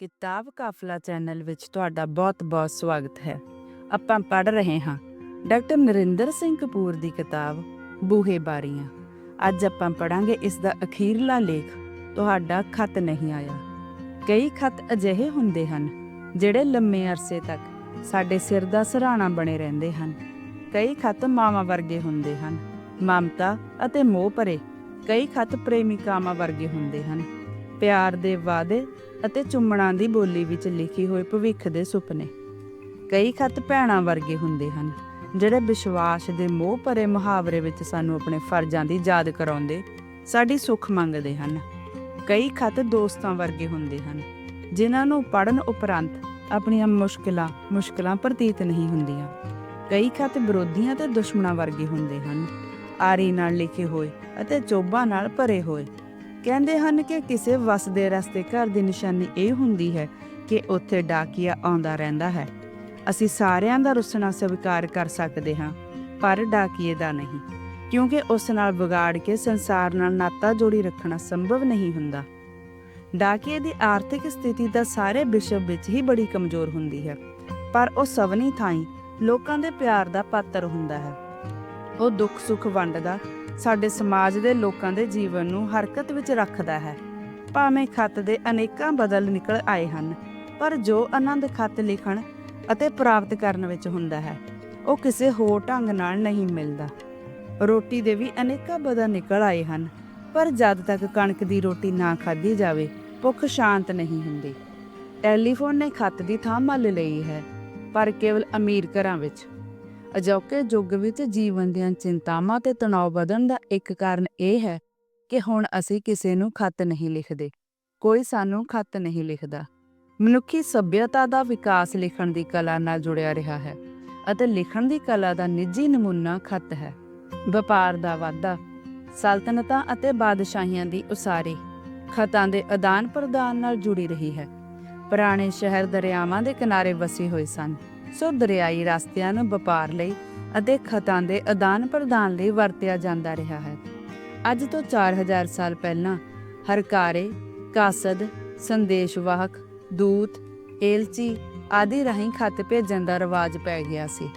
ਕਿਤਾਬ ਕਾਫਲਾ ਚੈਨਲ ਵਿੱਚ ਤੁਹਾਡਾ ਬਹੁਤ-ਬਹੁਤ ਸਵਾਗਤ ਹੈ। ਆਪਾਂ ਪੜ੍ਹ ਰਹੇ ਹਾਂ ਡਾਕਟਰ ਨਰਿੰਦਰ ਸਿੰਘ ਕਪੂਰ ਦੀ ਕਿਤਾਬ ਬੂਹੇ ਬਾਰੀਆਂ। ਅੱਜ ਆਪਾਂ ਪੜਾਂਗੇ ਇਸ ਦਾ ਅਖੀਰਲਾ ਲੇਖ, ਤੁਹਾਡਾ ਖਤ ਨਹੀਂ ਆਇਆ। ਕਈ ਖਤ ਅਜਿਹੇ ਹੁੰਦੇ ਹਨ ਜਿਹੜੇ ਲੰਮੇ ਅਰਸੇ ਤੱਕ ਸਾਡੇ ਸਿਰ ਦਾ ਸਰਾਣਾ ਬਣੇ ਰਹਿੰਦੇ ਹਨ। ਕਈ ਖਤ ਮਾਵਾਂ ਵਰਗੇ ਹੁੰਦੇ ਹਨ, ਮਮਤਾ ਅਤੇ ਮੋਹ ਭਰੇ। ਕਈ ਖਤ ਪ੍ਰੇਮਿਕਾਵਾਂ ਵਰਗੇ ਹੁੰਦੇ ਹਨ। ਪਿਆਰ ਦੇ ਵਾਅਦੇ ਅਤੇ ਚੁੰਮਣਾਂ ਦੀ ਬੋਲੀ ਵਿੱਚ ਲਿਖੀ ਹੋਈ ਭਵਿੱਖ ਦੇ ਸੁਪਨੇ। ਕਈ ਖਤ ਭੈਣਾਂ ਵਰਗੇ ਹੁੰਦੇ ਹਨ, ਜਿਹੜੇ ਵਿਸ਼ਵਾਸ ਦੇ ਮੋਹ ਭਰੇ ਮੁਹਾਵਰੇ ਵਿੱਚ ਸਾਨੂੰ ਆਪਣੇ ਫਰਜ਼ਾਂ ਦੀ ਯਾਦ ਕਰਾਉਂਦੇ, ਸਾਡੀ ਸੁੱਖ ਮੰਗਦੇ ਹਨ। ਕਈ ਖਤ ਦੋਸਤਾਂ ਵਰਗੇ ਹੁੰਦੇ ਹਨ, ਜਿਨ੍ਹਾਂ ਨੂੰ ਪੜਨ ਉਪਰੰਤ ਆਪਣੀਆਂ ਮੁਸ਼ਕਲਾਂ ਮੁਸ਼ਕਲਾਂ ਪ੍ਰਤੀਤ ਨਹੀਂ ਹੁੰਦੀਆਂ। ਕਈ ਖਤ ਵਿਰੋਧੀਆਂ ਤੇ ਦੁਸ਼ਮਣਾਂ ਵਰਗੇ ਹੁੰਦੇ ਹਨ, ਆਰੀ ਨਾਲ ਲਿਖੇ ਹੋਏ ਅਤੇ ਚੋਬਾਂ ਨਾਲ ਭਰੇ ਹੋਏ। ਕਹਿੰਦੇ ਹਨ ਕਿ ਕਿਸੇ ਵਸਦੇ ਰਸਤੇ ਘਰ ਦੀ ਨਿਸ਼ਾਨੀ ਇਹ ਹੁੰਦੀ ਹੈ ਕਿ ਉੱਥੇ ਡਾਕੀਆ ਆਉਂਦਾ ਰਹਿੰਦਾ ਹੈ। ਅਸੀਂ ਸਾਰਿਆਂ ਦਾ ਰੁੱਸਣਾ ਸਵੀਕਾਰ ਕਰ ਸਕਦੇ ਹਾਂ, ਪਰ ਡਾਕੀਏ ਦਾ ਨਹੀਂ, ਕਿਉਂਕਿ ਉਸ ਨਾਲ ਵਿਗਾੜ ਕੇ ਸੰਸਾਰ ਨਾਲ ਨਾਤਾ ਜੋੜੀ ਰੱਖਣਾ ਸੰਭਵ ਨਹੀਂ ਹੁੰਦਾ। ਡਾਕੀਏ ਦੀ ਆਰਥਿਕ ਸਥਿਤੀ ਦਾ ਸਾਰੇ ਵਿਸ਼ਵ ਵਿੱਚ ਹੀ ਬੜੀ ਕਮਜ਼ੋਰ ਹੁੰਦੀ ਹੈ, ਪਰ ਉਹ ਸਵਨੀ ਥਾਈ ਲੋਕਾਂ ਦੇ ਪਿਆਰ ਦਾ ਪਾਤਰ ਹੁੰਦਾ ਹੈ। ਉਹ ਦੁੱਖ ਸੁੱਖ ਵੰਡਦਾ ਸਾਡੇ ਸਮਾਜ ਦੇ ਲੋਕਾਂ ਦੇ ਜੀਵਨ ਨੂੰ ਹਰਕਤ ਵਿੱਚ ਰੱਖਦਾ ਹੈ। ਭਾਵੇਂ ਖੱਤ ਦੇ ਅਨੇਕਾਂ ਬਦਲ ਨਿਕਲ ਆਏ ਹਨ, ਪਰ ਜੋ ਆਨੰਦ ਖੱਤ ਲਿਖਣ ਅਤੇ ਪ੍ਰਾਪਤ ਕਰਨ ਵਿੱਚ ਹੁੰਦਾ ਹੈ, ਉਹ ਕਿਸੇ ਹੋਰ ਢੰਗ ਨਾਲ ਨਹੀਂ ਮਿਲਦਾ। ਰੋਟੀ ਦੇ ਵੀ ਅਨੇਕਾਂ ਬਦਲ ਨਿਕਲ ਆਏ ਹਨ, ਪਰ ਜਦ ਤੱਕ ਕਣਕ ਦੀ ਰੋਟੀ ਨਾ ਖਾਧੀ ਜਾਵੇ, ਭੁੱਖ ਸ਼ਾਂਤ ਨਹੀਂ ਹੁੰਦੀ। ਟੈਲੀਫੋਨ ਨੇ ਖੱਤ ਦੀ ਥਾਂ ਮੱਲ ਲਈ ਹੈ, ਪਰ ਕੇਵਲ ਅਮੀਰ ਘਰਾਂ ਵਿੱਚ। ਅਜੋਕੇ ਯੁੱਗ ਵਿੱਚ ਜੀਵਨ ਦੀਆਂ ਚਿੰਤਾਵਾਂ ਤੇ ਤਣਾਅ ਵਧਣ ਦਾ ਇੱਕ ਕਾਰਨ ਇਹ ਹੈ ਕਿ ਹੁਣ ਅਸੀਂ ਕਿਸੇ ਨੂੰ ਖਤ ਨਹੀਂ ਲਿਖਦੇ। ਕੋਈ ਸਾਨੂੰ ਖਤ ਨਹੀਂ ਲਿਖਦਾ। ਮਨੁੱਖੀ ਸੱਭਿਅਤਾ ਦਾ ਵਿਕਾਸ ਲਿਖਣ ਦੀ ਕਲਾ ਨਾਲ ਜੁੜਿਆ ਰਿਹਾ ਹੈ ਅਤੇ ਲਿਖਣ ਦੀ ਕਲਾ ਦਾ ਨਿੱਜੀ ਨਮੂਨਾ ਖਤ ਹੈ। ਵਪਾਰ ਦਾ ਵਾਧਾ, ਸਲਤਨਤਾਂ ਅਤੇ ਬਾਦਸ਼ਾਹੀਆਂ ਦੀ ਉਸਾਰੀ ਖਤਾਂ ਦੇ ਆਦਾਨ ਪ੍ਰਦਾਨ ਨਾਲ ਜੁੜੀ ਰਹੀ ਹੈ। ਪੁਰਾਣੇ ਸ਼ਹਿਰ ਦਰਿਆਵਾਂ ਦੇ ਕਿਨਾਰੇ ਵਸੇ ਹੋਏ ਸਨ। ਸੋ ਦਰਿਆਈ ਰਸਤਿਆਂ ਨੂੰ ਵਪਾਰ ਲਈ ਅਤੇ ਖਤਾਂ ਦੇ ਆਦਾਨ ਪ੍ਰਦਾਨ ਲਈ ਵਰਤਿਆ ਜਾਂਦਾ ਰਿਹਾ ਹੈ। ਅੱਜ ਤੋਂ 4000 ਸਾਲ ਪਹਿਲਾਂ ਹਰਕਾਰੇ, ਕਾਸਦ, ਸੰਦੇਸ਼ਵਾਹਕ, ਦੂਤ, ਏਲਚੀ ਆਦਿ ਰਾਹੀਂ ਖਤ ਭੇਜਣ ਦਾ ਰਿਵਾਜ ਪੈ ਗਿਆ ਸੀ।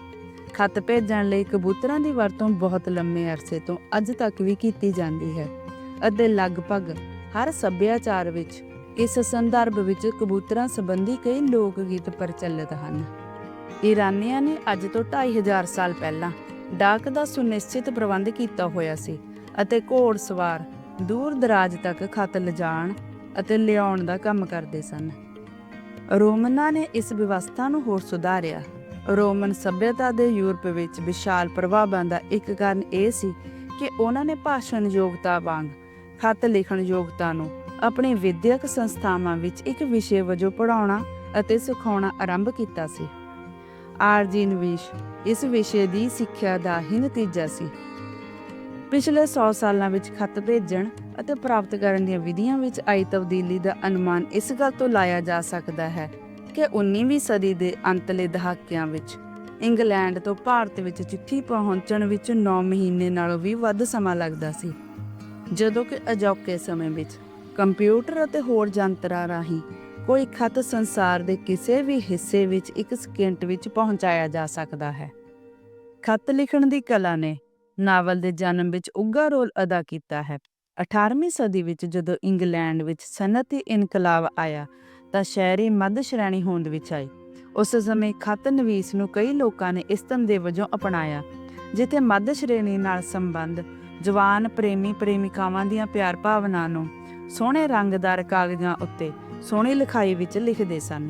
ਖਤ ਭੇਜਣ ਲਈ ਕਬੂਤਰਾਂ ਦੀ ਵਰਤੋਂ ਬਹੁਤ ਲੰਮੇ ਅਰਸੇ ਤੋਂ ਅੱਜ ਤੱਕ ਵੀ ਕੀਤੀ ਜਾਂਦੀ ਹੈ ਅਤੇ ਲਗਭਗ ਹਰ ਸੱਭਿਆਚਾਰ ਵਿੱਚ ਇਸ ਸੰਦਰਭ ਵਿੱਚ ਕਬੂਤਰਾਂ ਸੰਬੰਧੀ ਕਈ ਲੋਕ ਗੀਤ ਪ੍ਰਚਲਿਤ ਹਨ। ਈਰਾਨੀਆਂ ਨੇ ਅੱਜ ਤੋਂ 2500 ਸਾਲ ਪਹਿਲਾਂ ਡਾਕ ਦਾ ਸੁਨਿਸ਼ਚਿਤ ਪ੍ਰਬੰਧ ਕੀਤਾ ਹੋਇਆ ਸੀ ਅਤੇ ਘੋੜ ਸਵਾਰ ਦੂਰ ਦਰਾਜ ਤੱਕ ਖਤ ਲਿਜਾਣ ਅਤੇ ਲਿਆਉਣ ਦਾ ਕੰਮ ਕਰਦੇ ਸਨ। ਰੋਮਨਾਂ ਨੇ ਇਸ ਵਿਵਸਥਾ ਨੂੰ ਹੋਰ ਸੁਧਾਰਿਆ। ਰੋਮਨ ਸਭਿਅਤਾ ਦੇ ਯੂਰਪ ਵਿੱਚ ਵਿਸ਼ਾਲ ਪ੍ਰਭਾਵਾਂ ਦਾ ਇੱਕ ਕਾਰਨ ਇਹ ਸੀ ਕਿ ਉਹਨਾਂ ਨੇ ਭਾਸ਼ਣ ਯੋਗਤਾ ਵਾਂਗ, ਖਤ ਲਿਖਣ ਯੋਗਤਾ ਨੂੰ ਆਪਣੇ ਵਿਦਿਅਕ ਸੰਸਥਾਵਾਂ ਵਿੱਚ ਇੱਕ ਵਿਸ਼ੇ ਵਜੋਂ ਪੜਾਉਣਾ ਅਤੇ ਸਿਖਾਉਣਾ ਆਰੰਭ ਕੀਤਾ ਸੀ। ਆਰਜੀਨਵਿਸ਼ ਇਸ ਵਿਸ਼ੇ ਦੀ ਸਿੱਖਿਆ ਦਾ ਹੀ ਨਤੀਜਾ ਸੀ। ਪਿਛਲੇ 100 ਸਾਲਾਂ ਵਿੱਚ ਖਤ ਭੇਜਣ ਅਤੇ ਪ੍ਰਾਪਤ ਕਰਨ ਦੀਆਂ ਵਿਧੀਆਂ ਵਿੱਚ ਆਈ ਤਬਦੀਲੀ ਦਾ ਅਨੁਮਾਨ ਇਸ ਗੱਲ ਤੋਂ ਲਾਇਆ ਜਾ ਸਕਦਾ ਹੈ ਕਿ 19ਵੀਂ ਸਦੀ ਦੇ ਅੰਤਲੇ ਦਹਾਕਿਆਂ ਵਿੱਚ ਇੰਗਲੈਂਡ ਤੋਂ ਭਾਰਤ ਵਿੱਚ ਚਿੱਠੀ ਪਹੁੰਚਣ ਵਿੱਚ 9 ਮਹੀਨੇ ਨਾਲੋਂ ਵੀ ਵੱਧ ਸਮਾਂ ਲੱਗਦਾ ਸੀ। ਜਦੋਂ ਕਿ ਅਜੋਕੇ ਸਮੇਂ ਵਿੱਚ ਕੰਪਿਊਟਰ ਅਤੇ ਹੋਰ ਯੰਤਰਾਂ ਰਾਹੀਂ ਕੋਈ ਖਤ ਸੰਸਾਰ ਦੇ ਕਿਸੇ ਵੀ ਹਿੱਸੇ ਵਿੱਚ ਇੱਕ ਸਕਿੰਟ ਵਿੱਚ ਪਹੁੰਚਾਇਆ ਜਾ ਸਕਦਾ ਹੈ। ਖਤ ਲਿਖਣ ਦੀ ਕਲਾ ਨੇ ਨਾਵਲ ਦੇ ਜਨਮ ਵਿੱਚ ਉੱਘਾ ਰੋਲ ਅਦਾ ਕੀਤਾ ਹੈ। 18ਵੀਂ ਸਦੀ ਵਿੱਚ ਜਦੋਂ ਇੰਗਲੈਂਡ ਵਿੱਚ ਸਨਅਤੀ ਇਨਕਲਾਬ ਆਇਆ, ਤਾਂ ਸ਼ਹਿਰੀ ਮੱਧ ਸ਼੍ਰੇਣੀ ਹੋਂਦ ਵਿੱਚ ਆਈ। ਉਸ ਸਮੇਂ ਖਤ ਨਵੀਸ ਨੂੰ ਕਈ ਲੋਕਾਂ ਨੇ ਇਸ ਧੰਦੇ ਵਜੋਂ ਅਪਣਾਇਆ, ਜਿੱਥੇ ਮੱਧ ਸ਼੍ਰੇਣੀ ਨਾਲ ਸੰਬੰਧ ਜਵਾਨ ਪ੍ਰੇਮੀ ਪ੍ਰੇਮਿਕਾਵਾਂ ਦੀਆਂ ਪਿਆਰ ਭਾਵਨਾ ਨੂੰ ਸੋਹਣੇ ਰੰਗਦਾਰ ਕਾਗਜ਼ਾਂ ਉੱਤੇ ਸੋਹਣੀ ਲਿਖਾਈ ਵਿੱਚ ਲਿਖਦੇ ਸਨ।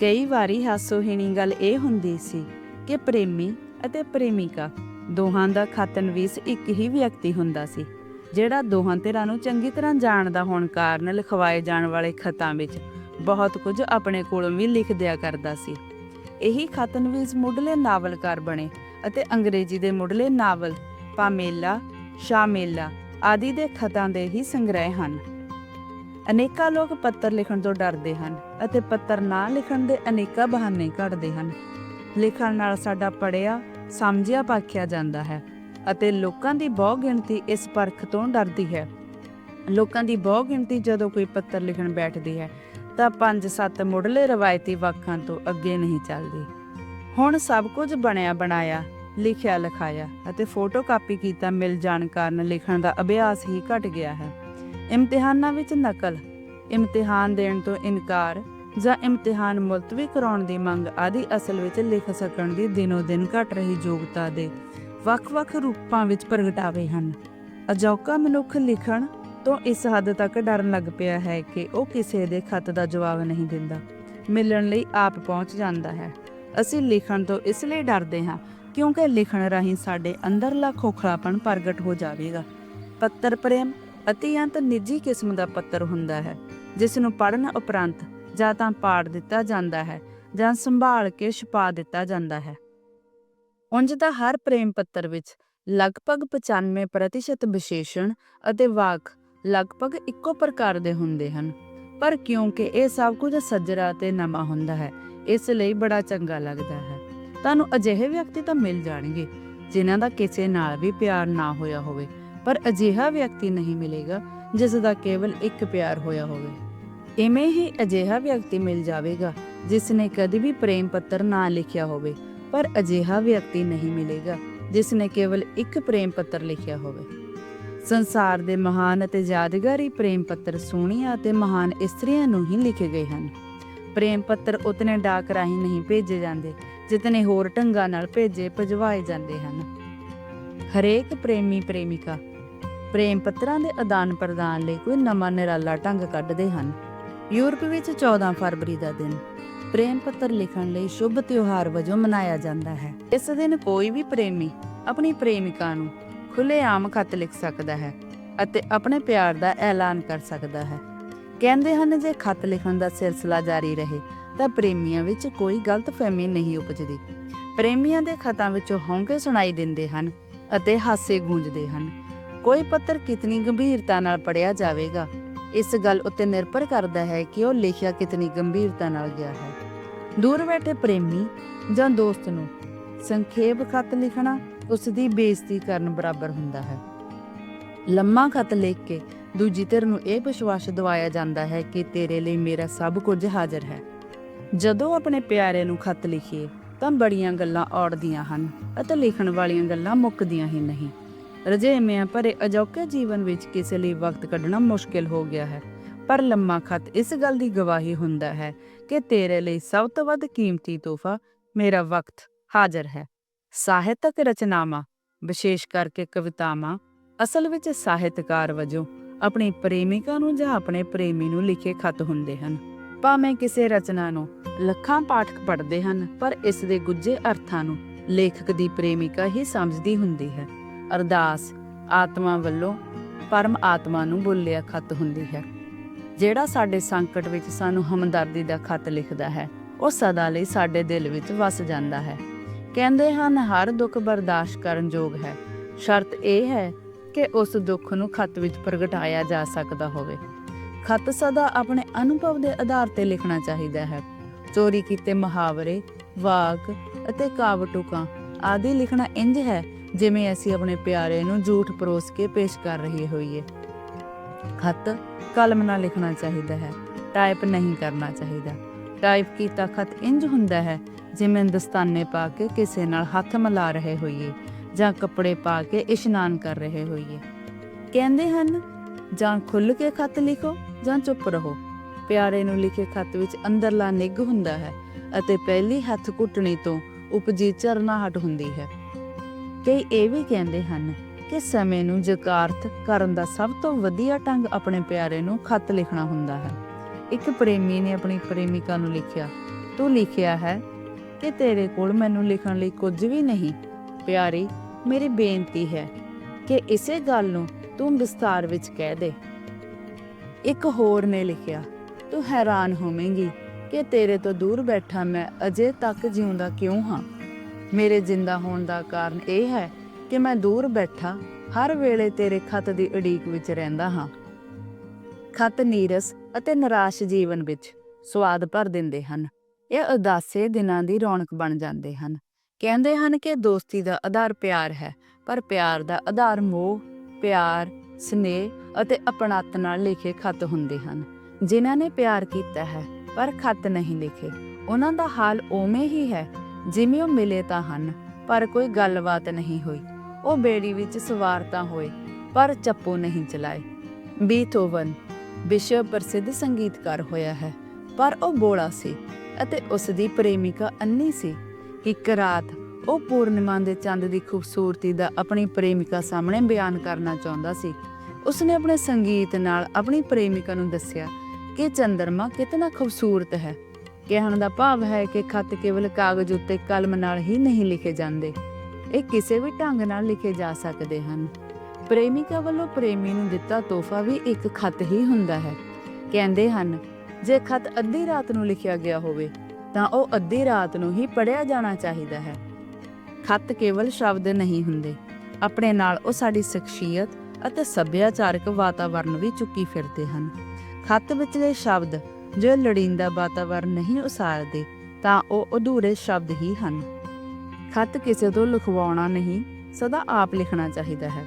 ਕਈ ਵਾਰੀ ਹਾਸੋਹੀਣੀ ਗੱਲ ਇਹ ਹੁੰਦੀ ਸੀ ਕਿ ਪ੍ਰੇਮੀ ਅਤੇ ਪ੍ਰੇਮਿਕਾ ਦੋਹਾਂ ਦਾ ਖਤ ਇੱਕ ਹੀ ਵਿਅਕਤੀ ਹੁੰਦਾ ਸੀ, ਜਿਹੜਾ ਦੋਹਾਂ ਧਿਰਾਂ ਨੂੰ ਚੰਗੀ ਤਰ੍ਹਾਂ ਜਾਣਦਾ ਹੋਣ ਕਾਰਨ ਲਿਖਵਾਏ ਜਾਣ ਵਾਲੇ ਖਤਾਂ ਵਿੱਚ ਬਹੁਤ ਕੁਝ ਆਪਣੇ ਕੋਲੋਂ ਵੀ ਲਿਖ ਦਿਆ ਕਰਦਾ ਸੀ। ਇਹੀ ਖਤਨਵੀਜ਼ ਮੁੱਢਲੇ ਨਾਵਲਕਾਰ ਬਣੇ ਅਤੇ ਅੰਗਰੇਜ਼ੀ ਦੇ ਮੁੱਢਲੇ ਨਾਵਲ ਪਾਮੇਲਾ, ਸ਼ਾਮੇਲਾ ਆਦਿ ਦੇ ਖਤਾਂ ਦੇ ਹੀ ਸੰਗ੍ਰਹਿ ਹਨ। ਅਨੇਕਾਂ ਲੋਕ ਪੱਤਰ ਲਿਖਣ ਤੋਂ ਡਰਦੇ ਹਨ ਅਤੇ ਪੱਤਰ ਨਾ ਲਿਖਣ ਦੇ ਅਨੇਕਾਂ ਬਹਾਨੇ ਕੱਢਦੇ ਹਨ। ਲਿਖਣ ਨਾਲ ਸਾਡਾ ਪੜਿਆ ਸਮਝਿਆ, ਪਾਖਿਆ ਜਾਂਦਾ ਹੈ ਅਤੇ ਲੋਕਾਂ ਦੀ ਬਹੁ ਗਿਣਤੀ ਇਸ ਪਰਖ ਤੋਂ ਡਰਦੀ ਹੈ। ਲੋਕਾਂ ਦੀ ਬਹੁ ਗਿਣਤੀ ਜਦੋਂ ਕੋਈ ਪੱਤਰ ਲਿਖਣ ਬੈਠਦੀ ਹੈ, ਤਾਂ ਪੰਜ ਸੱਤ ਮੁੱਢਲੇ ਰਵਾਇਤੀ ਵਾਕਾਂ ਤੋਂ ਅੱਗੇ ਨਹੀਂ ਚੱਲਦੀ। ਹੁਣ ਸਭ ਕੁਝ ਬਣਿਆ ਬਣਾਇਆ, ਲਿਖਿਆ ਲਿਖਾਇਆ ਅਤੇ ਫੋਟੋ ਕਾਪੀ ਕੀਤਾ ਮਿਲ ਜਾਣ ਕਾਰਨ ਲਿਖਣ ਦਾ ਅਭਿਆਸ ਹੀ ਘਟ ਗਿਆ ਹੈ। ਇਮਤਿਹਾਨਾਂ ਵਿੱਚ ਨਕਲ, ਇਮਤਿਹਾਨ ਦੇਣ ਤੋਂ ਇਨਕਾਰ ਜਾਂ ਇਮਤਿਹਾਨ ਮੁਲਤਵੀ ਕਰਾਉਣ ਦੀ ਮੰਗ ਆਦਿ ਅਸਲ ਵਿੱਚ ਲਿਖ ਸਕਣ ਦੀ ਦਿਨੋ ਦਿਨ ਘਟ ਰਹੀ ਯੋਗਤਾ ਦੇ ਵੱਖ-ਵੱਖ ਰੂਪਾਂ ਵਿੱਚ ਪ੍ਰਗਟਾਵੇ ਹਨ। ਅਜੌਕਾ ਮਨੁੱਖ ਲਿਖਣ ਤੋਂ ਇਸ ਹੱਦ ਤੱਕ ਡਰਨ ਲੱਗ ਪਿਆ ਹੈ ਕਿ ਉਹ ਕਿਸੇ ਦੇ ਖਤ ਦਾ ਜਵਾਬ ਨਹੀਂ ਦਿੰਦਾ। ਮਿਲਣ ਲਈ ਆਪ ਪਹੁੰਚ ਜਾਂਦਾ ਹੈ। ਅਸੀਂ ਲਿਖਣ ਤੋਂ ਇਸ ਲਈ ਡਰਦੇ ਹਾਂ ਕਿਉਂਕਿ ਲਿਖਣ ਰਾਹੀਂ ਸਾਡੇ ਅੰਦਰਲਾ ਖੋਖਲਾਪਣ ਪ੍ਰਗਟ ਹੋ ਜਾਵੇਗਾ। ਪੱਤਰ ਪ੍ਰੇਮ ਅਤਿਅੰਤ ਨਿੱਜੀ ਕਿਸਮ ਦਾ ਪੱਤਰ ਹੁੰਦਾ ਹੈ ਜਿਸ ਨੂੰ ਪੜਨ ਉਪਰੰਤ ਜਾਂ ਤਾਂ ਪਾੜ ਦਿੱਤਾ ਜਾਂਦਾ ਹੈ ਜਾਂ ਸੰਭਾਲ ਕੇ ਛੁਪਾ ਦਿੱਤਾ ਜਾਂਦਾ ਹੈ। ਉਂਝ ਤਾਂ ਹਰ ਪ੍ਰੇਮ ਪੱਤਰ ਵਿੱਚ ਲਗਭਗ 95% ਵਿਸ਼ੇਸ਼ਣ ਅਤੇ ਵਾਕ ਲਗਭਗ ਇੱਕੋ ਪ੍ਰਕਾਰ ਦੇ ਹੁੰਦੇ ਹਨ, ਪਰ ਕਿਉਂਕਿ ਇਹ ਸਭ ਕੁਝ ਸੱਜਰਾ ਤੇ ਨਵਾਂ ਹੁੰਦਾ ਹੈ, ਇਸ ਲਈ ਬੜਾ ਚੰਗਾ ਲੱਗਦਾ ਹੈ। ਤੁਹਾਨੂੰ ਅਜਿਹੇ ਵਿਅਕਤੀ ਤਾਂ ਮਿਲ ਜਾਣਗੇ, ਜਿਨ੍ਹਾਂ ਦਾ ਕਿਸੇ ਨਾਲ ਵੀ ਪਿਆਰ ਨਾ ਹੋਇਆ ਹੋਵੇ ਪਰ ਅਜਿਹਾ ਵਿਅਕਤੀ ਨਹੀਂ ਮਿਲੇਗਾ ਜਿਸ ਦਾ ਕੇਵਲ ਇੱਕ ਪਿਆਰ ਹੋਇਆ ਹੋਵੇ। ਇਵੇਂ ਹੀ ਅਜਿਹਾ ਵਿਅਕਤੀ ਮਿਲ ਜਾਵੇਗਾ ਜਿਸ ਨੇ ਕਦੇ ਵੀ ਪ੍ਰੇਮ ਪੱਤਰ ਨਾ ਲਿਖਿਆ ਹੋਵੇ, ਪਰ ਅਜਿਹਾ ਵਿਅਕਤੀ ਨਹੀਂ ਮਿਲੇਗਾ ਜਿਸ ਨੇ ਕੇਵਲ ਇੱਕ ਪ੍ਰੇਮ ਪੱਤਰ ਲਿਖਿਆ ਹੋਵੇ। ਸੰਸਾਰ ਦੇ ਮਹਾਨ ਅਤੇ ਯਾਦਗਾਰੀ ਪ੍ਰੇਮ ਪੱਤਰ ਸੋਹਣੀਆਂ ਅਤੇ ਮਹਾਨ ਇਸਤਰੀਆਂ ਨੂੰ ਹੀ ਲਿਖੇ ਗਏ ਹਨ। ਪ੍ਰੇਮ ਪੱਤਰ ਉਤਨੇ ਡਾਕ ਰਾਹੀਂ ਨਹੀਂ ਭੇਜੇ ਜਾਂਦੇ, ਜਿਤਨੇ ਹੋਰ ਢੰਗਾਂ ਨਾਲ ਭੇਜੇ ਭਜਵਾਏ ਜਾਂਦੇ ਹਨ। ਹਰੇਕ ਪ੍ਰੇਮੀ ਪ੍ਰੇਮਿਕਾ ਪ੍ਰੇਮ ਪੱਤਰਾਂ ਦੇ ਆਦਾਨ ਪ੍ਰਦਾਨ ਲਈ ਕੋਈ ਨਵਾਂ ਨਿਰਾਲਾ ਢੰਗ ਕੱਢਦੇ ਹਨ। ਯੂਰਪ ਵਿੱਚ 14 ਫਰਵਰੀ ਦਾ ਦਿਨ, ਪ੍ਰੇਮ ਪੱਤਰ ਲਿਖਣ ਲਈ ਸ਼ੁਭ ਤਿਉਹਾਰ ਵਜੋਂ ਮਨਾਇਆ ਜਾਂਦਾ ਹੈ। ਇਸ ਦਿਨ ਕੋਈ ਵੀ ਪ੍ਰੇਮੀ ਆਪਣੀ ਪ੍ਰੇਮਿਕਾ ਨੂੰ ਖੁੱਲ੍ਹੇਆਮ ਖੱਤ ਲਿਖ ਸਕਦਾ ਹੈ ਅਤੇ ਆਪਣੇ ਪਿਆਰ ਦਾ ਐਲਾਨ ਕਰ ਸਕਦਾ ਹੈ। ਕਹਿੰਦੇ ਹਨ, ਜੇ ਖਤ ਲਿਖਣ ਦਾ ਸਿਲਸਿਲਾ ਜਾਰੀ ਰਹੇ, ਤਾਂ ਪ੍ਰੇਮੀਆਂ ਵਿੱਚ ਕੋਈ ਗਲਤਫਹਿਮੀ ਨਹੀਂ ਉਪਜਦੀ। ਪ੍ਰੇਮੀਆਂ ਦੇ ਖਤਾਂ ਵਿੱਚੋਂ ਹੌਂਕੇ ਸੁਣਾਈ ਦਿੰਦੇ ਹਨ ਅਤੇ ਹਾਸੇ ਗੂੰਜਦੇ ਹਨ। ਕੋਈ ਪੱਤਰ ਕਿਤਨੀ ਗੰਭੀਰਤਾ ਨਾਲ ਪੜਿਆ ਜਾਵੇਗਾ, ਇਸ ਗੱਲ ਉੱਤੇ ਨਿਰਭਰ ਕਰਦਾ ਹੈ ਕਿ ਉਹ ਲਿਖਿਆ ਕਿਤਨੀ ਗੰਭੀਰਤਾ ਨਾਲ ਗਿਆ ਹੈ। ਦੂਰ ਬੈਠੇ ਪ੍ਰੇਮੀ ਜਾਂ ਦੋਸਤ ਨੂੰ ਸੰਖੇਪ ਖੱਤ ਲਿਖਣਾ ਉਸ ਦੀ ਬੇਇੱਜ਼ਤੀ ਕਰਨ ਬਰਾਬਰ ਹੁੰਦਾ ਹੈ। ਲੰਮਾ ਖਤ ਲਿਖ ਕੇ ਦੂਜੀ ਧਿਰ ਨੂੰ ਇਹ ਵਿਸ਼ਵਾਸ ਦਿਵਾਇਆ ਜਾਂਦਾ ਹੈ ਕਿ ਤੇਰੇ ਲਈ ਮੇਰਾ ਸਭ ਕੁਝ ਹਾਜ਼ਰ ਹੈ। ਜਦੋਂ ਆਪਣੇ ਪਿਆਰੇ ਨੂੰ ਖਤ ਲਿਖੀਏ ਤਾਂ ਬੜੀਆਂ ਗੱਲਾਂ ਔੜਦੀਆਂ ਹਨ ਅਤੇ ਲਿਖਣ ਵਾਲੀਆਂ ਗੱਲਾਂ ਮੁੱਕਦੀਆਂ ਹੀ ਨਹੀਂ। ਰਜੇਵਿਆਂ ਭਰੇ ਅਜੌਕੇ ਜੀਵਨ ਵਿੱਚ ਕਿਸੇ ਲਈ ਵਕਤ ਕੱਢਣਾ ਮੁਸ਼ਕਿਲ ਹੋ ਗਿਆ ਹੈ। ਪਰ ਲੰਮਾ ਖੱਤ ਇਸ ਗੱਲ ਦੀ ਗਵਾਹੀ ਹੁੰਦਾ ਹੈ ਕਿ ਤੇਰੇ ਲਈ ਸਭ ਤੋਂ ਵੱਧ ਕੀਮਤੀ ਤੋਹਫਾ ਮੇਰਾ ਵਕਤ ਹਾਜ਼ਰ ਹੈ। ਸਾਹਿਤਕ ਰਚਨਾਵਾਂ, ਵਿਸ਼ੇਸ਼ ਕਰਕੇ ਕਵਿਤਾਵਾਂ, ਅਸਲ ਵਿੱਚ ਸਾਹਿਤਕਾਰ ਵਜੋਂ ਆਪਣੀ ਪ੍ਰੇਮਿਕਾ ਨੂੰ ਜਾਂ ਆਪਣੇ ਪ੍ਰੇਮੀ ਨੂੰ ਲਿਖੇ ਖਤ ਹੁੰਦੇ ਹਨ। ਭਾਵੇਂ ਕਿਸੇ ਰਚਨਾ ਨੂੰ ਲੱਖਾਂ ਪਾਠਕ ਪੜ੍ਹਦੇ ਹਨ, ਪਰ ਇਸ ਦੇ ਗੁੱਝੇ ਅਰਥਾਂ ਨੂੰ ਲੇਖਕ ਦੀ ਪ੍ਰੇਮਿਕਾ ਹੀ ਸਮਝਦੀ ਹੁੰਦੀ ਹੈ। ਅਰਦਾਸ ਆਤਮਾ ਵੱਲੋਂ ਪਰਮ ਆਤਮਾ ਨੂੰ ਬੋਲਿਆ ਖੱਤ ਹੁੰਦੀ ਹੈ। ਜਿਹੜਾ ਸਾਡੇ ਸੰਕਟ ਵਿੱਚ ਸਾਨੂੰ ਹਮਦਰਦੀ ਦਾ ਖਤ ਲਿਖਦਾ ਹੈ, ਉਹ ਸਦਾ ਲਈ ਸਾਡੇ ਦਿਲ ਵਿੱਚ ਵਸ ਜਾਂਦਾ ਹੈ। ਕਹਿੰਦੇ ਹਨ, ਹਰ ਦੁੱਖ ਬਰਦਾਸ਼ਤ ਕਰਨ ਯੋਗ ਹੈ। ਸ਼ਰਤ ਇਹ ਹੈ ਕਿ ਉਸ ਦੁੱਖ ਨੂੰ ਖਤ ਵਿੱਚ ਪ੍ਰਗਟਾਇਆ ਜਾ ਸਕਦਾ ਹੋਵੇ। ਖਤ ਸਦਾ ਆਪਣੇ ਅਨੁਭਵ ਦੇ ਆਧਾਰ ਤੇ ਲਿਖਣਾ ਚਾਹੀਦਾ ਹੈ। ਚੋਰੀ ਕੀਤੇ ਮੁਹਾਵਰੇ, ਵਾਕ ਅਤੇ ਕਾਵਟੂਕਾਂ ਆਦਿ ਲਿਖਣਾ ਇੰਜ ਹੈ ਜਿਵੇਂ ਅਸੀਂ ਆਪਣੇ ਪਿਆਰੇ ਨੂੰ ਝੂਠ ਪਰੋਸ ਕੇ ਪੇਸ਼ ਕਰ ਰਹੇ ਹੋਈਏ। ਖੱਤ ਕਲਮ ਨਾਲ ਲਿਖਣਾ ਚਾਹੀਦਾ ਹੈ, ਟਾਈਪ ਨਹੀਂ ਕਰਨਾ ਚਾਹੀਦਾ। ਟਾਈਪ ਕੀਤਾ ਖਤ ਇੰਜ ਹੁੰਦਾ ਹੈ ਜਿਵੇਂ ਦਸਤਾਨੇ ਪਾ ਕੇ ਕਿਸੇ ਨਾਲ ਹੱਥ ਮਿਲਾ ਰਹੇ ਹੋਈਏ ਜਾਂ ਕੱਪੜੇ ਪਾ ਕੇ ਇਸ਼ਨਾਨ ਕਰ ਰਹੇ ਹੋਈਏ। ਕਹਿੰਦੇ ਹਨ, ਜਾਂ ਖੁੱਲ ਕੇ ਖਤ ਲਿਖੋ ਜਾਂ ਚੁੱਪ ਰਹੋ। ਪਿਆਰੇ ਨੂੰ ਲਿਖੇ ਖੱਤ ਵਿੱਚ ਅੰਦਰਲਾ ਨਿੱਘ ਹੁੰਦਾ ਹੈ ਅਤੇ ਪਹਿਲੀ ਹੱਥ ਘੁੱਟਣੀ ਤੋਂ ਉਪਜੀ ਝਰਨਾਹਟ ਹੁੰਦੀ ਹੈ। ਕਈ ਇਹ ਵੀ ਕਹਿੰਦੇ ਹਨ ਕਿ ਸਮੇਂ ਨੂੰ ਜਕਾਰਤ ਕਰਨ ਦਾ ਸਭ ਤੋਂ ਵਧੀਆ ਢੰਗ ਆਪਣੇ ਪਿਆਰੇ ਨੂੰ ਖੱਤ ਲਿਖਣਾ ਹੁੰਦਾ ਹੈ। ਇੱਕ ਪ੍ਰੇਮੀ ਨੇ ਆਪਣੀ ਪ੍ਰੇਮਿਕਾ ਨੂੰ ਲਿਖਿਆ, ਤੂੰ ਲਿਖਿਆ ਹੈ ਕਿ ਤੇਰੇ ਕੋਲ ਮੈਨੂੰ ਲਿਖਣ ਲਈ ਕੁਝ ਵੀ ਨਹੀਂ। ਪਿਆਰੀ, ਮੇਰੀ ਬੇਨਤੀ ਹੈ ਕਿ ਇਸੇ ਗੱਲ ਨੂੰ ਤੂੰ ਵਿਸਤਾਰ ਵਿੱਚ ਕਹਿ ਦੇ। ਇੱਕ ਹੋਰ ਨੇ ਲਿਖਿਆ, ਤੂੰ ਹੈਰਾਨ ਹੋਵੇਂਗੀ ਕਿ ਤੇਰੇ ਤੋਂ ਦੂਰ ਬੈਠਾ ਮੈਂ ਅਜੇ ਤੱਕ ਜਿਉਂਦਾ ਕਿਉਂ ਹਾਂ? ਮੇਰੇ ਜ਼ਿੰਦਾ ਹੋਣ ਦਾ ਕਾਰਨ ਇਹ ਹੈ ਕਿ ਮੈਂ ਦੂਰ ਬੈਠਾ ਹਰ ਵੇਲੇ ਤੇਰੇ ਖੱਤ ਦੀ ਉਡੀਕ ਵਿੱਚ ਰਹਿੰਦਾ ਹਾਂ। ਖਤ ਨੀਰਸ ਅਤੇ ਨਿਰਾਸ਼ ਜੀਵਨ ਵਿੱਚ ਸਵਾਦ ਭਰ ਦਿੰਦੇ ਹਨ। ਇਹ ਉਦਾਸੇ ਦਿਨਾਂ ਦੀ ਰੌਣਕ ਬਣ ਜਾਂਦੇ ਹਨ। ਕਹਿੰਦੇ ਹਨ ਕਿ ਦੋਸਤੀ ਦਾ ਆਧਾਰ ਪਿਆਰ ਹੈ, ਪਰ ਪਿਆਰ ਦਾ ਆਧਾਰ ਮੋਹ, ਪਿਆਰ ਸਨੇਹ ਅਤੇ ਅਪਣੱਤ ਨਾਲ ਲਿਖੇ ਖਤ ਹੁੰਦੇ ਹਨ, ਜਿਨ੍ਹਾਂ ਨੇ ਪਿਆਰ ਕੀਤਾ ਹੈ, ਪਰ ਖਤ ਨਹੀਂ ਲਿਖੇ। ਉਹਨਾਂ ਦਾ ਹਾਲ ਉਵੇਂ ਹੀ ਹੈ, ਜਿਵੇਂ ਉਹ ਮਿਲੇ ਤਾਂ ਹਨ, ਪਰ ਕੋਈ ਗੱਲਬਾਤ ਨਹੀਂ ਹੋਈ। ਉਹ ਬੇੜੀ ਵਿੱਚ ਸਵਾਰ ਤਾਂ ਹੋਏ, ਪਰ ਚੱਪੂ ਨਹੀਂ ਚਲਾਏ। ਬੀਥੋਵਨ ਵਿਸ਼ਵ ਪ੍ਰਸਿੱਧ ਸੰਗੀਤਕਾਰ ਹੋਇਆ ਹੈ, ਪਰ ਉਹ ਬੋਲਾ ਸੀ ਅਤੇ ਉਸ ਦੀ ਪ੍ਰੇਮਿਕਾ ਅੰਨੀ ਸੀ। ਇੱਕ ਰਾਤ ਉਹ ਪੂਰਨਿਮਾ ਦੇ ਚੰਦ ਦੀ ਖੂਬਸੂਰਤੀ ਦਾ ਆਪਣੀ ਪ੍ਰੇਮਿਕਾ ਸਾਹਮਣੇ ਬਿਆਨ ਕਰਨਾ ਚਾਹੁੰਦਾ ਸੀ। ਉਸਨੇ ਆਪਣੇ ਸੰਗੀਤ ਨਾਲ ਆਪਣੀ ਪ੍ਰੇਮਿਕਾ ਨੂੰ ਦੱਸਿਆ ਕਿ ਚੰਦਰਮਾ ਕਿਤਨਾ ਖੂਬਸੂਰਤ ਹੈ। ਕਹਿਣ ਦਾ ਭਾਵ ਹੈ ਕਿ ਖੱਤ ਕੇਵਲ ਕਾਗਜ਼ ਉੱਤੇ ਕਲਮ ਨਾਲ ਹੀ ਨਹੀਂ ਲਿਖੇ ਜਾਂਦੇ। ਇਹ ਕਿਸੇ ਵੀ ਢੰਗ ਨਾਲ ਲਿਖੇ ਜਾ ਸਕਦੇ ਹਨ। ਪ੍ਰੇਮਿਕਾ ਵੱਲੋਂ ਪ੍ਰੇਮੀ ਨੂੰ ਦਿੱਤਾ ਤੋਹਫਾ ਵੀ ਇੱਕ ਖਤ ਹੀ ਹੁੰਦਾ ਹੈ। ਕਹਿੰਦੇ ਹਨ, ਜੇ ਖਤ ਅੱਧੀ ਰਾਤ ਨੂੰ ਲਿਖਿਆ ਗਿਆ ਹੋਵੇ, ਤਾਂ ਉਹ ਅੱਧੀ ਰਾਤ ਨੂੰ ਹੀ ਪੜਿਆ ਜਾਣਾ ਚਾਹੀਦਾ ਹੈ। ਖਤ ਕੇਵਲ ਸ਼ਬਦ ਨਹੀਂ ਹੁੰਦੇ। ਆਪਣੇ ਨਾਲ ਉਹ ਸਾਡੀ ਸ਼ਖਸੀਅਤ ਅਤੇ ਸੱਭਿਆਚਾਰਕ ਵਾਤਾਵਰਣ ਵੀ ਚੁੱਕੀ ਫਿਰਦੇ ਹਨ। ਖੱਤ ਵਿਚਲੇ ਸ਼ਬਦ, ਜੋ ਲੜੀਂਦਾ ਵਾਤਾਵਰਣ ਨਹੀਂ ਉਸਾਰਦੇ, ਤਾਂ ਉਹ ਅਧੂਰੇ ਸ਼ਬਦ ਹੀ ਹਨ। ਖੱਤ ਕਿਸੇ ਤੋਂ ਲਿਖਵਾਉਣਾ ਨਹੀਂ, ਸਦਾ ਆਪ ਲਿਖਣਾ ਚਾਹੀਦਾ ਹੈ।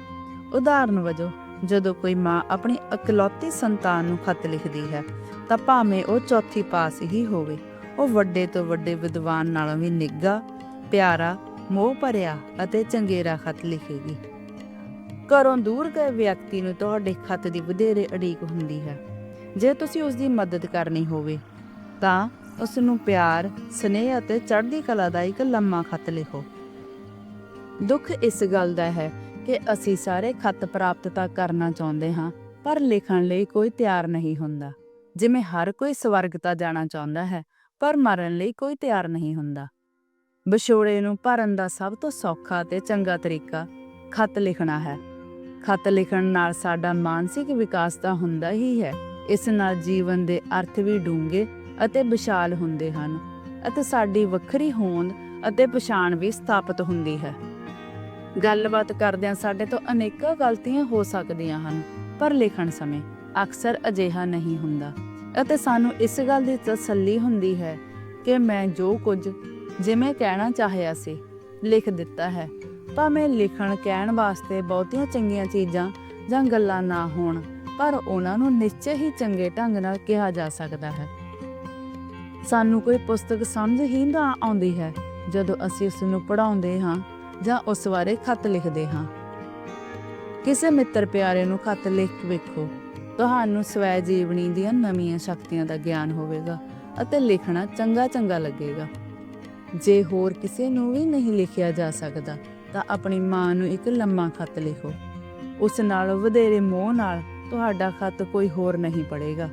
ਉਦਾਹਰਨ ਵਜੋਂ, ਜਦੋਂ ਕੋਈ ਮਾਂ ਆਪਣੀ ਇਕਲੌਤੀ ਸੰਤਾਨ ਨੂੰ ਖੱਤ ਲਿਖਦੀ ਹੈ, ਤਾਂ ਭਾਵੇਂ ਉਹ ਚੌਥੀ ਪਾਸ ਹੀ ਹੋਵੇ, ਉਹ ਵੱਡੇ ਤੋਂ ਵੱਡੇ ਵਿਦਵਾਨ ਨਾਲੋਂ ਵੀ ਨਿੱਘਾ, ਪਿਆਰਾ, ਮੋਹ ਭਰਿਆ ਅਤੇ ਚੰਗੇਰਾ ਖਤ ਲਿਖੇਗੀ। ਘਰੋਂ ਦੂਰ ਗਏ ਵਿਅਕਤੀ ਨੂੰ ਤੁਹਾਡੇ ਖਤ ਦੀ ਵਧੇਰੇ ਅੜੀਕ ਹੁੰਦੀ ਹੈ। ਜੇ ਤੁਸੀਂ ਉਸ ਦੀ ਮਦਦ ਕਰਨੀ ਹੋਵੇ ਤਾਂ ਉਸ ਨੂੰ ਪਿਆਰ, ਸਨੇਹ ਅਤੇ ਚੜ੍ਹਦੀ ਕਲਾ ਦਾ ਇੱਕ ਲੰਮਾ ਖੱਤ ਲਿਖੋ। ਦੁੱਖ ਇਸ ਗੱਲ ਦਾ ਹੈ ਕਿ ਅਸੀਂ ਸਾਰੇ ਖੱਤ ਪ੍ਰਾਪਤ ਤਾਂ ਕਰਨਾ ਚਾਹੁੰਦੇ ਹਾਂ ਪਰ ਲਿਖਣ ਲਈ ਕੋਈ ਤਿਆਰ ਨਹੀਂ ਹੁੰਦਾ। ਜਿਵੇਂ ਹਰ ਕੋਈ ਸਵਰਗ ਤਾਂ ਜਾਣਾ ਚਾਹੁੰਦਾ ਹੈ ਪਰ ਮਰਨ ਲਈ ਕੋਈ ਤਿਆਰ ਨਹੀਂ ਹੁੰਦਾ। ਵਿਛੋੜੇ ਨੂੰ ਭਰਨ ਦਾ ਸਭ ਤੋਂ ਸੌਖਾ ਤੇ ਚੰਗਾ ਤਰੀਕਾ ਖਤ ਲਿਖਣਾ ਹੈ। ਖੱਤ ਲਿਖਣ ਨਾਲ ਸਾਡਾ ਮਾਨਸਿਕ ਵਿਕਾਸ ਤਾਂ ਹੁੰਦਾ ਹੀ ਹੈ। ਇਸ ਨਾਲ ਜੀਵਨ ਦੇ ਅਰਥ ਵੀ ਡੂੰਘੇ ਅਤੇ ਵਿਸ਼ਾਲ ਹੁੰਦੇ ਹਨ ਅਤੇ ਸਾਡੀ ਵੱਖਰੀ ਹੋਂਦ ਅਤੇ ਪਛਾਣ ਵੀ ਸਥਾਪਿਤ ਹੁੰਦੀ ਹੈ। ਗੱਲਬਾਤ ਕਰਦਿਆਂ ਸਾਡੇ ਤੋਂ ਅਨੇਕਾਂ ਗਲਤੀਆਂ ਹੋ ਸਕਦੀਆਂ ਹਨ, ਪਰ ਲਿਖਣ ਸਮੇਂ ਅਕਸਰ ਅਜਿਹਾ ਨਹੀਂ ਹੁੰਦਾ ਅਤੇ ਸਾਨੂੰ ਇਸ ਗੱਲ ਦੀ ਤਸੱਲੀ ਹੁੰਦੀ ਹੈ ਕਿ ਮੈਂ ਜੋ ਕੁਝ, ਜਿਵੇਂ ਕਹਿਣਾ ਚਾਹਿਆ ਸੀ, ਲਿਖ ਦਿੱਤਾ ਹੈ। ਭਾਵੇਂ ਲਿਖਣ ਕਹਿਣ ਵਾਸਤੇ ਬਹੁਤੀਆਂ ਚੰਗੀਆਂ ਚੀਜ਼ਾਂ ਜਾਂ ਗੱਲਾਂ ਨਾ ਹੋਣ, ਪਰ ਉਹਨਾਂ ਨੂੰ ਨਿਸ਼ਚੈ ਹੀ ਚੰਗੇ ਢੰਗ ਨਾਲ ਕਿਹਾ ਜਾ ਸਕਦਾ ਹੈ। ਸਾਨੂੰ ਕੋਈ ਪੁਸਤਕ ਸਮਝ ਹੀ ਨਾ ਆਉਂਦੀ ਹੈ ਜਦੋਂ ਅਸੀਂ ਉਸ ਨੂੰ ਪੜ੍ਹਾਉਂਦੇ ਹਾਂ ਜਾਂ ਉਸ ਬਾਰੇ ਖੱਤ ਲਿਖਦੇ ਹਾਂ। ਕਿਸੇ ਮਿੱਤਰ ਪਿਆਰੇ ਨੂੰ ਖਤ ਲਿਖ ਵੇਖੋ। ਤੁਹਾਨੂੰ ਸਵੈ ਜੀਵਨੀ ਦੀਆਂ ਨਵੀਆਂ ਸ਼ਕਤੀਆਂ ਦਾ ਗਿਆਨ ਹੋਵੇਗਾ ਅਤੇ ਲਿਖਣਾ ਚੰਗਾ ਚੰਗਾ ਲੱਗੇਗਾ। ਜੇ ਹੋਰ ਕਿਸੇ ਨੂੰ ਵੀ ਨਹੀਂ ਲਿਖਿਆ ਜਾ ਸਕਦਾ ਤਾਂ ਆਪਣੀ ਮਾਂ ਨੂੰ ਇੱਕ ਲੰਮਾ ਖੱਤ ਲਿਖੋ। ਉਸ ਨਾਲ ਵਧੇਰੇ ਮੋਹ ਨਾਲ ਤੁਹਾਡਾ ਖੱਤ ਕੋਈ ਹੋਰ ਨਹੀਂ ਪੜੇਗਾ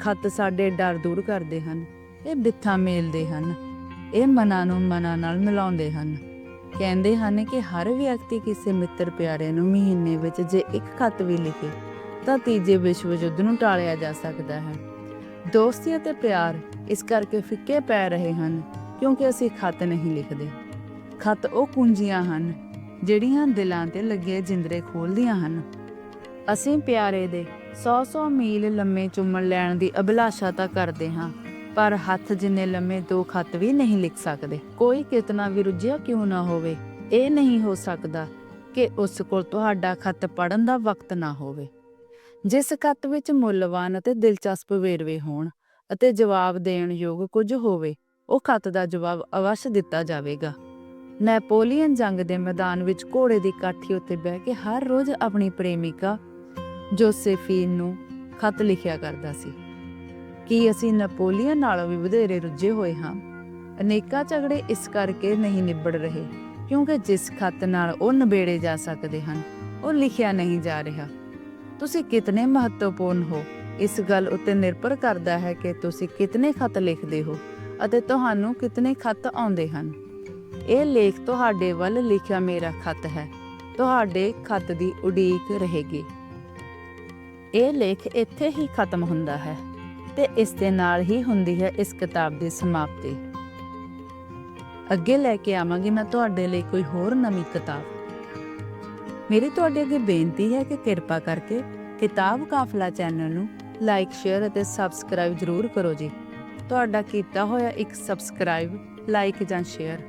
ਖੱਤ ਸਾਡੇ ਡਰ ਦੂਰ ਕਰਦੇ ਹਨ, ਇਹ ਬਿੱਥਾ ਮੇਲਦੇ ਹਨ, ਇਹ ਮਨਾਂ ਨੂੰ ਮਨਾਂ ਨਾਲ ਮਿਲਾਉਂਦੇ ਹਨ। ਕਹਿੰਦੇ ਹਨ ਕਿ ਹਰ ਵਿਅਕਤੀ ਕਿਸੇ ਮਿੱਤਰ ਪਿਆਰੇ ਨੂੰ ਮਹੀਨੇ ਵਿੱਚ ਜੇ ਇੱਕ ਖੱਤ ਵੀ ਲਿਖੇ, ਤਾਂ ਤੀਜੇ ਵਿਸ਼ਵ ਯੁੱਧ ਨੂੰ ਟਾਲਿਆ ਜਾ ਸਕਦਾ ਹੈ। ਦੋਸਤੀ ਅਤੇ ਪਿਆਰ ਇਸ ਕਰਕੇ ਫਿੱਕੇ ਪੈ ਰਹੇ ਹਨ, ਕਿਉਂਕਿ ਅਸੀਂ ਖੱਤ ਨਹੀਂ ਲਿਖਦੇ। ਖਤ ਉਹ ਕੁੰਜੀਆਂ ਹਨ, ਜਿਹੜੀਆਂ ਦਿਲਾਂ ਤੇ ਲੱਗੇ ਜਿੰਦਰੇ ਖੋਲਦੀਆਂ ਹਨ। ਅਸੀਂ ਪਿਆਰੇ ਦੇ 100-100 ਮੀਲ ਲੰਮੇ ਚੁੰਮਣ ਲੈਣ ਦੀ ਅਭਿਲਾਸ਼ਾ ਤਾਂ ਕਰਦੇ ਹਾਂ, ਪਰ ਹੱਥ ਜਿੰਨੇ ਲੰਮੇ ਦੋ ਖੱਤ ਵੀ ਨਹੀਂ ਲਿਖ ਸਕਦੇ। ਕੋਈ ਕਿਤਨਾ ਵੀ ਰੁੱਝਿਆ ਕਿਉਂ ਨਾ ਹੋਵੇ, ਇਹ ਨਹੀਂ ਹੋ ਸਕਦਾ ਕਿ ਉਸ ਕੋਲ ਤੁਹਾਡਾ ਖਤ ਪੜਨ ਦਾ ਵਕਤ ਨਾ ਹੋਵੇ। ਜਿਸ ਖੱਤ ਵਿੱਚ ਮੁੱਲਵਾਨ ਅਤੇ ਦਿਲਚਸਪ ਵੇਰਵੇ ਹੋਣ ਅਤੇ ਜਵਾਬ ਦੇਣ ਯੋਗ ਕੁਝ ਹੋਵੇ, ਉਹ ਖਤ ਦਾ ਜਵਾਬ ਅਵਸ਼ ਦਿੱਤਾ ਜਾਵੇਗਾ। ਨੈਪੋਲੀਅਨ ਜੰਗ ਦੇ ਮੈਦਾਨ ਵਿੱਚ ਘੋੜੇ ਦੀ ਕਾਠੀ ਉੱਤੇ ਬਹਿ ਕੇ ਹਰ ਰੋਜ਼ ਆਪਣੀ ਪ੍ਰੇਮਿਕਾ ਜੋਸੇਫੀਨ ਨੂੰ ਖੱਤ ਲਿਖਿਆ ਕਰਦਾ ਸੀ। ਕੀ ਅਸੀਂ ਨੈਪੋਲੀਅਨ ਨਾਲੋਂ ਵੀ ਵਧੇਰੇ ਰੁੱਝੇ ਹੋਏ ਹਾਂ? ਅਨੇਕਾਂ ਝਗੜੇ ਇਸ ਕਰਕੇ ਨਹੀਂ ਨਿਬੜ ਰਹੇ, ਕਿਉਂਕਿ ਜਿਸ ਖਤ ਨਾਲ ਉਹ ਨਿਬੇੜੇ ਜਾ ਸਕਦੇ ਹਨ, ਉਹ ਲਿਖਿਆ ਨਹੀਂ ਜਾ ਰਿਹਾ। ਤੁਸੀਂ ਕਿਤਨੇ ਮਹੱਤਵਪੂਰਨ ਹੋ? ਇਸ ਗੱਲ ਉੱਤੇ ਨਿਰਭਰ ਕਰਦਾ ਹੈ ਕਿ ਤੁਸੀਂ ਕਿਤਨੇ ਖਤ ਲਿਖਦੇ ਹੋ ਅਤੇ ਤੁਹਾਨੂੰ ਕਿਤਨੇ ਖਤ ਆਉਂਦੇ ਹਨ। ਇਹ ਲੇਖ ਤੁਹਾਡੇ ਵੱਲ ਲਿਖਿਆ ਮੇਰਾ ਖਤ ਹੈ। ਤੁਹਾਡੇ ਖਤ ਦੀ ਉਡੀਕ ਰਹੇਗੀ। ਇਹ ਲੇਖ ਇੱਥੇ ਹੀ ਖਤਮ ਹੁੰਦਾ ਹੈ ਤੇ ਇਸ ਦੇ ਨਾਲ ਹੀ ਹੁੰਦੀ ਹੈ ਇਸ ਕਿਤਾਬ ਦੀ ਸਮਾਪਤੀ। ਅੱਗੇ ਲੈ ਕੇ ਆਵਾਂਗੀ ਮੈਂ ਤੁਹਾਡੇ ਲਈ ਕੋਈ ਹੋਰ ਨਵੀਂ ਕਿਤਾਬ। ਮੇਰੀ ਤੁਹਾਡੇ ਅੱਗੇ ਬੇਨਤੀ ਹੈ ਕਿ ਕਿਰਪਾ ਕਰਕੇ ਕਿਤਾਬ ਕਾਫਲਾ ਚੈਨਲ ਨੂੰ ਲਾਈਕ, ਸ਼ੇਅਰ ਅਤੇ ਸਬਸਕ੍ਰਾਈਬ ਜ਼ਰੂਰ ਕਰੋ ਜੀ। ਤੁਹਾਡਾ ਕੀਤਾ ਹੋਇਆ ਇੱਕ ਸਬਸਕ੍ਰਾਈਬ, ਲਾਈਕ ਜਾਂ ਸ਼ੇਅਰ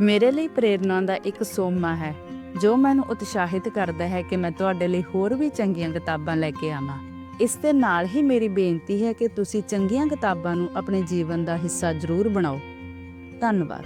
ਮੇਰੇ ਲਈ ਪ੍ਰੇਰਨਾ ਦਾ ਇੱਕ ਸੋਮਾ ਹੈ, ਜੋ ਮੈਨੂੰ ਉਤਸ਼ਾਹਿਤ ਕਰਦਾ ਹੈ ਕਿ ਮੈਂ ਤੁਹਾਡੇ ਲਈ ਹੋਰ ਵੀ ਚੰਗੀਆਂ ਕਿਤਾਬਾਂ ਲੈ ਕੇ ਆਵਾਂ। ਇਸ ਦੇ ਨਾਲ ਹੀ ਮੇਰੀ ਬੇਨਤੀ ਹੈ ਕਿ ਤੁਸੀਂ ਚੰਗੀਆਂ ਕਿਤਾਬਾਂ ਨੂੰ ਆਪਣੇ ਜੀਵਨ ਦਾ ਹਿੱਸਾ ਜ਼ਰੂਰ ਬਣਾਓ। ਧੰਨਵਾਦ।